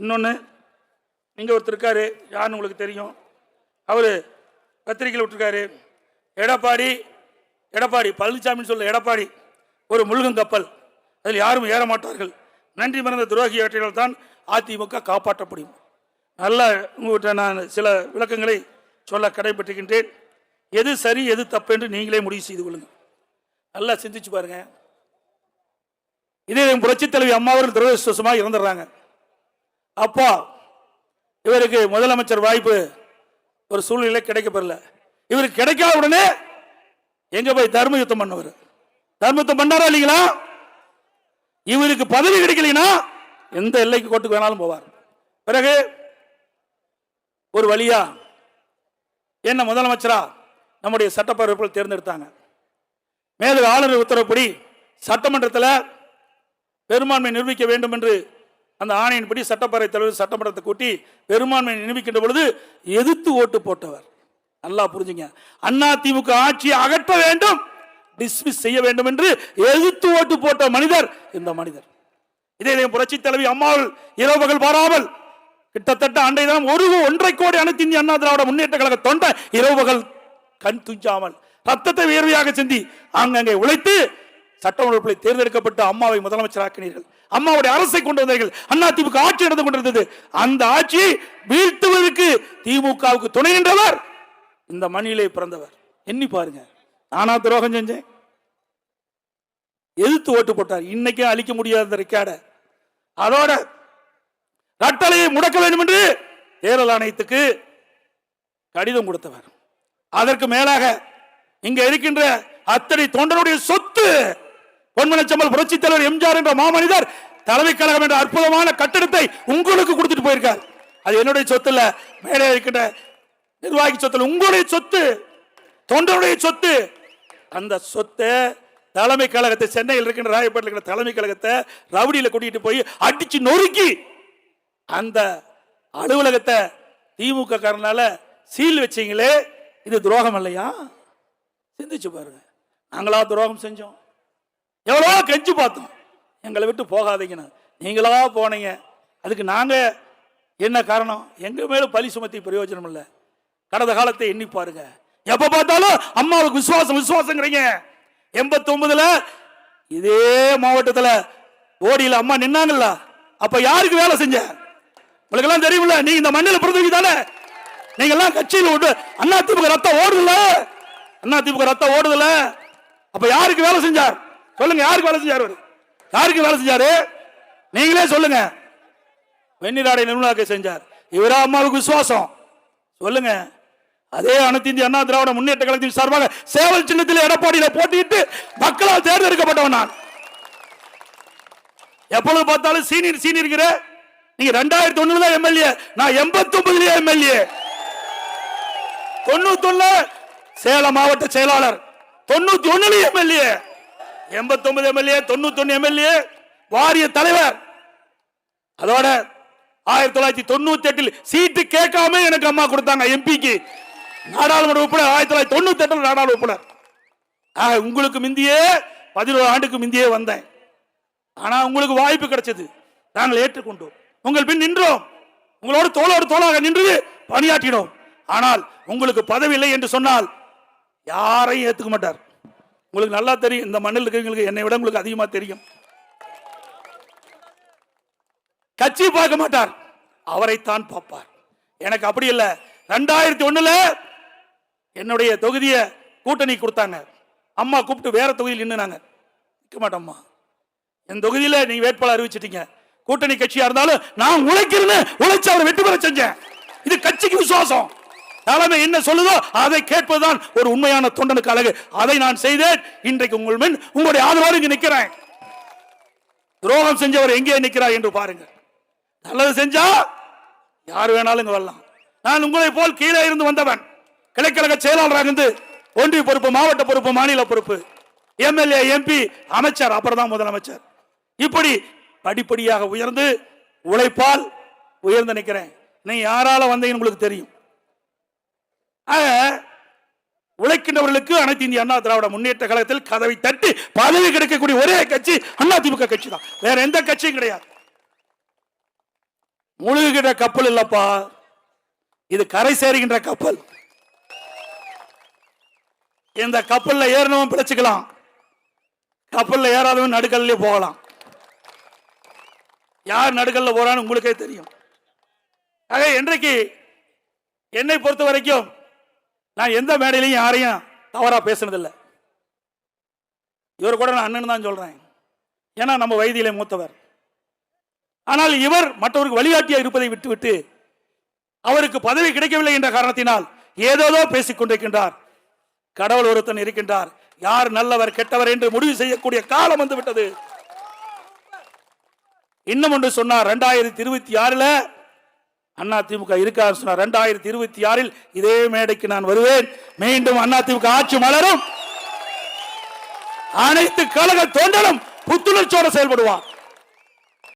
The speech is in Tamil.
இன்னொன்று இங்கே ஒருத்தர் இருக்காரு யாருன்னு உங்களுக்கு தெரியும். அவர் பத்திரிக்கையில் விட்டுருக்காரு. எடப்பாடி எடப்பாடி பழனிசாமின்னு சொல்ல எடப்பாடி ஒரு முழுகும் கப்பல். அதில் யாரும் ஏற மாட்டார்கள். நன்றி மறந்த துரோகி ஆற்றினால் தான் அதிமுக காப்பாற்ற முடியும் நல்ல உங்கள்கிட்ட நான் சில விளக்கங்களை சொல்ல கடைபெற்றுகின்றேன். எது சரி எது தப்பு என்று நீங்களே முடிவு செய்து கொள்ளுங்கள். நல்லா சிந்திச்சு பாருங்க. இதே புரட்சித் தலைவி அம்மாவர்கள் துரதிருஷ்டமாக இறந்துடுறாங்க அப்பா இவருக்கு முதலமைச்சர் வாய்ப்பு ஒரு சூழ்நிலை கிடைக்கப்பெறல. இவருக்கு கிடைக்காத உடனே எங்க போய் தர்ம யுத்தம் பண்ணவர்? தர்ம யுத்தம் பண்ணாரா இல்லைங்களா? இவருக்கு பதவி கிடைக்கலனா எந்த எல்லைக்கு கோட்டுக்கு வேணாலும் போவார். பிறகு ஒரு வழியா என்ன முதலமைச்சரா நம்முடைய சட்டப்பேரவைகள் தேர்ந்தெடுத்தாங்க. மேலும் ஆளுநர் உத்தரவுப்படி சட்டமன்றத்தில் பெரும்பான்மை நிரூபிக்க வேண்டும் என்று அந்த ஆணையின்படி சட்டப்பேரவை தலைவர் சட்டமன்றத்தை கூட்டி பெரும்பான்மை நிரூபிக்கின்ற பொழுது எதிர்த்து ஓட்டு போட்டவர். நல்லா புரிஞ்சுங்க. அண்ணா திமுக ஆட்சியை அகற்ற வேண்டும் டிஸ்மிஸ் செய்ய வேண்டும் என்று எதிர்த்து ஓட்டு போட்ட மனிதர் இந்த மனிதர். இதே புரட்சி தலைவி அம்மாள் இரவுகள் பகல் பாராமல் கிட்டத்தட்ட அன்றைய ஒரு ஒன்றை கோடி அனைத்து இந்திய அண்ணா திராவிட முன்னேற்ற கழக தொண்டை இரவுகள் கண் துஞ்சாமல் ரத்தத்தை வியர்வையாக சிந்தி அங்கங்கே உழைத்து சட்டமன்றத்தில் தேர்ந்தெடுக்கப்பட்ட அம்மாவை முதலமைச்சராக்கினீர்கள். அம்மாவுடைய அரசை கொண்டு வந்தார்கள். அண்ணா திமுக ஆட்சி நடந்து கொண்டிருந்தது. அந்த ஆட்சியை வீழ்த்துவதற்கு திமுகவுக்கு துணை நின்றவர் இந்த மண்ணிலே பிறந்தவர். எண்ணி பாருங்க. நானா துரோகம் செஞ்சேன்? எதிர்த்து ஓட்டு போட்டார். இன்னைக்கும் அழிக்க முடியாத ரெக்கார்ட. அதோட ரட்டலையை முடக்க வேண்டும் என்று தேர்தல் ஆணையத்துக்கு கடிதம் கொடுத்தவர். அதற்கு மேலாக இங்க இருக்கின்ற அத்தனை தொண்டனுடைய சொத்து பொன்மனச்சம்பல் புரட்சி தலைவர் எம்ஜிஆர் என்ற மாமனிதர் தலைமை கழகம் என்ற அற்புதமான கட்டிடத்தை உங்களுக்கு கொடுத்துட்டு போயிருக்கார். அது என்னுடைய சொத்து இல்ல மேலே இருக்கின்ற நிர்வாகி சொத்து உங்களுடைய சொத்து தொண்டனுடைய சொத்து. அந்த சொத்தை தலைமை கழகத்தை சென்னையில் இருக்கின்ற ராயப்பேட்டில் இருக்கிற தலைமை கழகத்தை ரவுடியில் கூட்டிட்டு போய் அடிச்சு நொறுக்கி அந்த அலுவலகத்தை திமுக காரனால சீல் வச்சீங்களே இது துரோகம் இல்லையா? சிந்திச்சு பாருங்க. நாங்களா துரோகம் செஞ்சோம். எவ்வளோ கெஞ்சி பார்த்தோம். எங்களை விட்டு போகாதீங்கன்னு. நீங்களா போனீங்க. அதுக்கு நாங்கள் என்ன காரணம்? எங்க மேலும் பழி சுமத்தி பிரயோஜனம் இல்லை. கடந்த காலத்தை எண்ணி பாருங்க. எப்ப பார்த்தாலும் அம்மாவுக்கு விசுவாசம் விசுவாசங்கிறீங்க. எண்பத்தி ஒன்பதுல இதே மாவட்டத்தில் ஓடியில் அம்மா நின்னாங்கல்ல. அப்ப யாருக்கு வேலை செஞ்ச? உங்களுக்கு எல்லாம் தெரியுமில்ல நீ இந்த மண்ணில் பிறந்தவங்க தானே. நீங்க எல்லாம் கட்சியில் விட்டு அண்ணா திமுக ரத்தம் ஓடுதுல அண்ணா திமுக ரத்தம் ஓடுதுல அப்ப யாருக்கு வேலை செஞ்சார்? சொல்லுங்க யாருக்கு வேலை செஞ்சார்? யாருக்கு வேலை செஞ்சாரு? நீங்களே சொல்லுங்க. வெண்ணிராடை நிர்மலாக்க செஞ்சார். இவரா அம்மாவுக்கு விசுவாசம். சொல்லுங்க. அதே அனைத்து இந்திய அண்ணா திராவிட முன்னேற்ற கழகத்தின் சார்பாக சேவல் சின்னத்தில் எடப்பாடியில் போட்டியிட்டு மக்களால் தேர்ந்தெடுக்கப்பட்டவன் நான். எப்பொழுது பார்த்தாலும் சீனியர் சீனியர் நீங்க ரெண்டாயிரத்தி ஒண்ணுல எம்எல்ஏ நான் எண்பத்தி ஒன்பதுலயே எம்எல்ஏ. தொண்ணூத்தி ஒண்ணு சேலம் மாவட்ட செயலாளர் தொண்ணூத்தி ஒண்ணுல எம்எல்ஏ. எண்பத்தொன்பது எம்எல்ஏ தொண்ணூத்தொன்னு எம்எல்ஏ வாரிய தலைவர். அதோட ஆயிரத்தி தொள்ளாயிரத்தி தொண்ணூத்தி எட்டில் சீட்டு கேட்காம எனக்கு அம்மா கொடுத்தாங்க எம்பிக்கு. நாடாளுமன்ற உறுப்பினர் ஆயிரத்தி தொள்ளாயிரத்தி தொண்ணூத்தி எட்டில் நாடாளுமன்ற உறுப்பினர் உங்களுக்கு முந்தியே பதினோரு ஆண்டுக்கு முந்தியே வந்தேன். ஆனா உங்களுக்கு வாய்ப்பு கிடைச்சது. நாங்கள் ஏற்றுக்கொண்டோம். உங்கள் பின் நின்றோம். உங்களோடு தோளோடு தோளாக நின்று பணியாற்றினோம். ஆனால் உங்களுக்கு பதவி இல்லை என்று சொன்னால் யாரையும் ஏத்துக்க மாட்டார். உங்களுக்கு நல்லா தெரியும். இந்த மண்ணில் இருக்கிறவங்களுக்கு என்னை விட உங்களுக்கு அதிகமா தெரியும். கட்சி பார்க்க மாட்டார். அவரைத்தான் பார்ப்பார். எனக்கு அப்படி இல்லை. ரெண்டாயிரத்தி ஒண்ணுல என்னுடைய தொகுதியை கூட்டணி கொடுத்தாங்க. அம்மா கூப்பிட்டு வேற தொகுதியில் நின்னுனாங்க. நிற்க மாட்டோம்மா. என் தொகுதியில் நீங்க வேட்பாளர் அறிவிச்சிட்டீங்க. கூட்டணி கட்சியா இருந்தாலும் நான் உழைக்கிறேன்னு உழைச்சு அவரை வெற்றி பெற செஞ்சேன். இது கட்சிக்கு விசுவாசம். தலைமை என்ன சொல்லுதோ அதை கேட்பதுதான் ஒரு உண்மையான தொண்டனுக்கு அழகு. அதை நான் செய்தேன். இன்றைக்கு உங்கள் மின் உங்களுடைய ஆதரவோடு இங்கு நிற்கிறேன். துரோகம் செஞ்சவர் எங்கே நிற்கிறார் என்று பாருங்க நல்லது செஞ்சா யார் வேணாலும் இங்க வரலாம். நான் உங்களை போல் கீழே இருந்து வந்தவன். கிளைக்கழக செயலாளராக இருந்து ஒன்றிய பொறுப்பு மாவட்ட பொறுப்பு மாநில பொறுப்பு. எம்எல்ஏ எம்பி அமைச்சர் அப்புறம் தான் முதலமைச்சர். இப்படி படிப்படியாக உயர்ந்து உழைப்பால் உயர்ந்து நிற்கிறேன். நீ யாரால வந்தீங்கன்னு உங்களுக்கு தெரியும். ஆக, உழைக்கின்றவர்களுக்கு அனைத்து இந்திய அண்ணா திராவிட முன்னேற்ற கழகத்தில் கதவை தட்டி பதவி கிடைக்கக்கூடிய ஒரே கட்சி அண்ணா திமுக கட்சி தான் வேற எந்த கட்சியும் கிடையாது. முழுகுகிற கப்பல் இல்லப்பா. இது கரை சேருகின்ற கப்பல். இந்த கப்பல்ல ஏறினவன் பிழைச்சுக்கலாம். கப்பல்ல ஏறாதவன் நடுக்கல்லே போகலாம். யார் நடுக்கல்ல போறான்னு உங்களுக்கே தெரியும். ஆக இன்றைக்கு என்னை பொறுத்த வரைக்கும் நான் எந்த மேடையிலையும் யாரையும் தவறாக பேசுனதில்லை. இவர் கூட நான் அண்ணன் தான் சொல்கிறேன் ஏன்னா நம்ம வயதிலே மூத்தவர். ஆனால் இவர் மற்றவருக்கு வழிகாட்டியாக இருப்பதை விட்டுவிட்டு அவருக்கு பதவி கிடைக்கவில்லை என்ற காரணத்தினால் ஏதோதோ பேசிக் கொண்டிருக்கின்றார். கடவுள் ஒருத்தன் இருக்கின்றார். யார் நல்லவர் கெட்டவர் என்று முடிவு செய்யக்கூடிய காலம் வந்து விட்டது. இன்னும் ஒன்று சொன்னார் ரெண்டாயிரத்தி இருபத்தி ஆறுல அண்ணா திமுக இருக்கார் சொன்னார். ரெண்டாயிரத்தி இருபத்தி ஆறில் இதே மேடைக்கு நான் வருவேன். மீண்டும் அண்ணா திமுக ஆட்சி மலரும். அனைத்து கழக தொண்டரும் புத்துணர்ச்சியோடு செயல்படுவார்.